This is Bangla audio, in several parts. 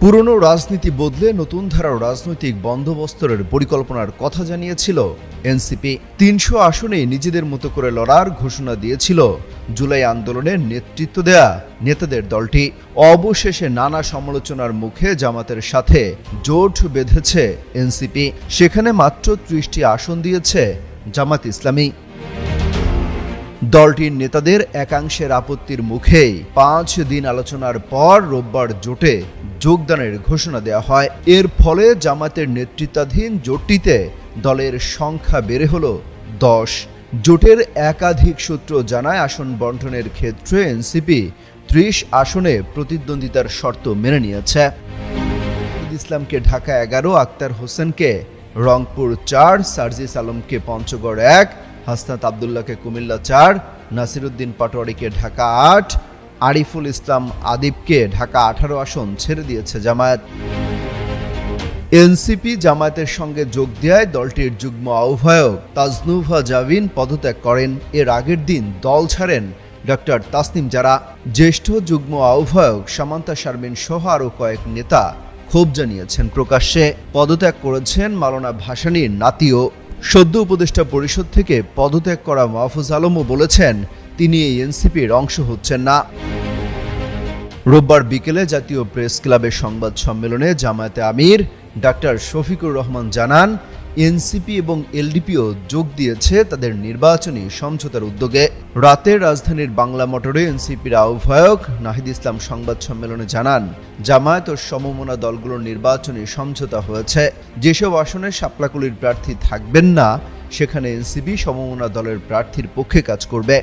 পুরনো রাজনীতি বদলে নতুন ধারার রাজনৈতিক বন্দোবস্তরের পরিকল্পনার কথা জানিয়েছিল এনসিপি। তিনশো আসনে নিজেদের মতো করে লড়ার ঘোষণা দিয়েছিল জুলাই আন্দোলনের নেতৃত্ব দেয়া নেতাদের দলটি। অবশেষে নানা সমালোচনার মুখে জামাতের সাথে জোট বেঁধেছে এনসিপি। সেখানে মাত্র ত্রিশটি আসন দিয়েছে জামাত ইসলামী। দলটির নেতাদের একাংশের আপত্তির মুখেই পাঁচ দিন আলোচনার পর রোববার জোটে যোগদানের ঘোষণা দেওয়া হয়। এর ফলে জামাতের নেতৃত্বাধীন জোটটিতে দলের সংখ্যা বেড়ে হল দশ। জোটের একাধিক সূত্র জানায়, আসন বন্টনের ক্ষেত্রে এনসিপি ত্রিশ আসনে প্রতিদ্বন্দ্বিতার শর্ত মেনে নিয়েছে। ইসলামকে ঢাকা এগারো, আক্তার হোসেনকে রংপুর চার, সার্জিস আলমকে পঞ্চগড় এক, হাসনাত আবদুল্লাহকে কুমিল্লা চার, নাসিরুদ্দিন পাটোয়ারিকে ঢাকা আট আরিফুল ইসলাম আদিবকে ঢাকা আঠারো আসন ছেড়ে দিয়েছে জামায়াত। এনসিপি জামায়াতের সঙ্গে যোগ দেয় দলটির যুগ্ম আহ্বায়ক তাজনুভা জাভিন পদত্যাগ করেন। এর আগের দিন দল ছাড়েন ডক্টর তাসনিম যারা জ্যেষ্ঠ যুগ্ম আহ্বায়ক সামান্তা শারমিন সহ আরও কয়েক নেতা ক্ষোভ জানিয়েছেন প্রকাশ্যে। পদত্যাগ করেছেন মালনা ভাসানীর নাতিও। সদ্য উপদেষ্টা পরিষদ থেকে পদত্যাগ করা মাহফুজ আলমও বলেছেন, তিনি এই এনসিপির অংশ হচ্ছেন না। রোববার বিকেলে জাতীয় প্রেস ক্লাবের সংবাদ সম্মেলনে জামায়াতে আমির ডাক্তার শফিকুর রহমান জানান, এনসিপি এবং এলডিপিও যোগ দিয়েছে তাদের নির্বাচনী সমঝোতার উদ্যোগে। রাতে রাজধানীর বাংলা মোটরে এনসিপির আহ্বায়ক নাহিদ ইসলাম সংবাদ সম্মেলনে জানান, জামায়াত ও সমমনা দলগুলোর নির্বাচনে সমঝোতা হয়েছে। যেসব আসনে শাপলাকুলির প্রার্থী থাকবেন না, সেখানে এনসিপি সমমনা দলের প্রার্থীর পক্ষে কাজ করবে।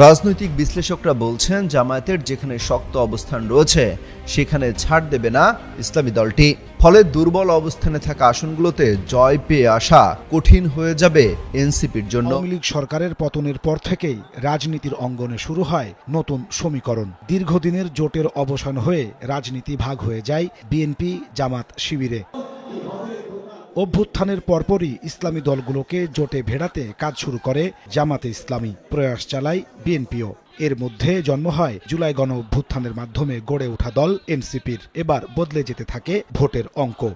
রাজনৈতিক বিশ্লেষকরা বলছেন, জামায়াতের যেখানে শক্ত অবস্থান রয়েছে, সেখানে ছাড় দেবে না ইসলামী দলটি। ফলে দুর্বল অবস্থানে থাকা আসনগুলোতে জয় পেয়ে আসা কঠিন হয়ে যাবে এনসিপির জন্য। আওয়ামী লীগ সরকারের পতনের পর থেকেই রাজনীতির অঙ্গনে শুরু হয় নতুন সমীকরণ। দীর্ঘদিনের জোটের অবসান হয়ে রাজনীতি ভাগ হয়ে যায় বিএনপি জামাত শিবিরে। অভ্যুত্থানের পরপরই ইসলামী দলগুলোকে জোটে ভেড়াতে কাজ শুরু করে জামাতে ইসলামী। প্রয়াস চালায় বিএনপিও। এর মধ্যে জন্ম হয় জুলাই গণ অভ্যুত্থানের মাধ্যমে গড়ে ওঠা দল এনসিপির। এবার বদলে যেতে থাকে ভোটের অঙ্ক।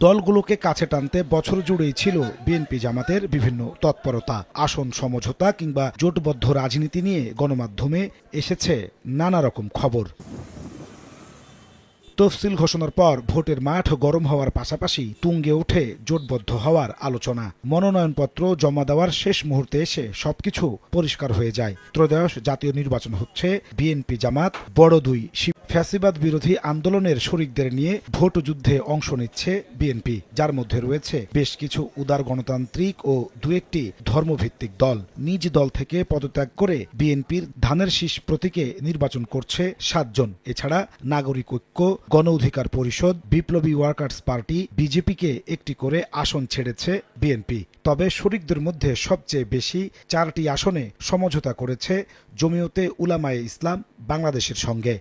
দলগুলোকে কাছে টানতে বছর জুড়েই ছিল বিএনপি জামাতের বিভিন্ন তৎপরতা। আসন সমঝোতা কিংবা জোটবদ্ধ রাজনীতি নিয়ে গণমাধ্যমে এসেছে নানা রকম খবর। তফসিল ঘোষণার পর ভোটের মাঠ গরম হওয়ার পাশাপাশি তুঙ্গে ওঠে জোটবদ্ধ হওয়ার আলোচনা। মনোনয়নপত্র জমা দেওয়ার শেষ মুহূর্তে এসে সবকিছু পরিষ্কার হয়ে যায়। ত্রয়োদশ জাতীয় নির্বাচন হচ্ছে, বিএনপি জামাত, বড় দুই ফ্যাসিবাদ বিরোধী আন্দোলনের শরিকদের নিয়ে ভোট যুদ্ধে অংশ নিচ্ছে বিএনপি। যার মধ্যে রয়েছে বেশ কিছু উদার গণতান্ত্রিক ও দু একটি ধর্মভিত্তিক দল। নিজ দল থেকে পদত্যাগ করে বিএনপির ধানের শীষ প্রতীকে নির্বাচন করছে সাতজন। এছাড়া নাগরিক ঐক্য, গণ অধিকার পরিষদ, বিপ্লবী ওয়ার্কার্স পার্টি, বিজেপিকে একটি করে আসন ছেড়েছে বিএনপি। তবে শরিকদের মধ্যে সবচেয়ে বেশি চারটি আসনে সমঝোতা করেছে জমিয়তে উলামায়ে ইসলাম বাংলাদেশের সঙ্গে।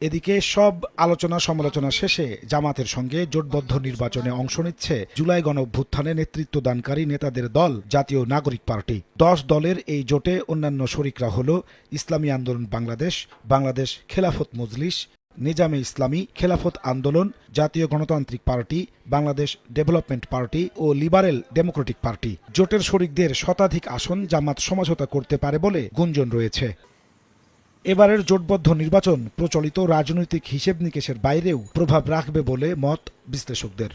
এদিকে সব আলোচনা সমালোচনা শেষে জামাতের সঙ্গে জোটবদ্ধ নির্বাচনে অংশ নিচ্ছে জুলাই গণ অভ্যুত্থানে নেতৃত্বদানকারী নেতাদের দল, জাতীয় নাগরিক পার্টি। দশ দলের এই জোটে অন্যান্য শরিকরা হল ইসলামী আন্দোলন বাংলাদেশ বাংলাদেশ খেলাফত মজলিস, নিজামে ইসলামী Khelafat Andolan, Jatiya Ganatantrik party, Bangladesh development party ও লিবারেল ডেমোক্রেটিক পার্টি। জোটের শরিকদের শতাধিক আসন জামাত সমঝোতা করতে পারে বলে গুঞ্জন রয়েছে। এবারের জোটবদ্ধ নির্বাচন প্রচলিত রাজনৈতিক হিসেব নিকেশের বাইরেও প্রভাব রাখবে বলে মত বিশ্লেষকদের।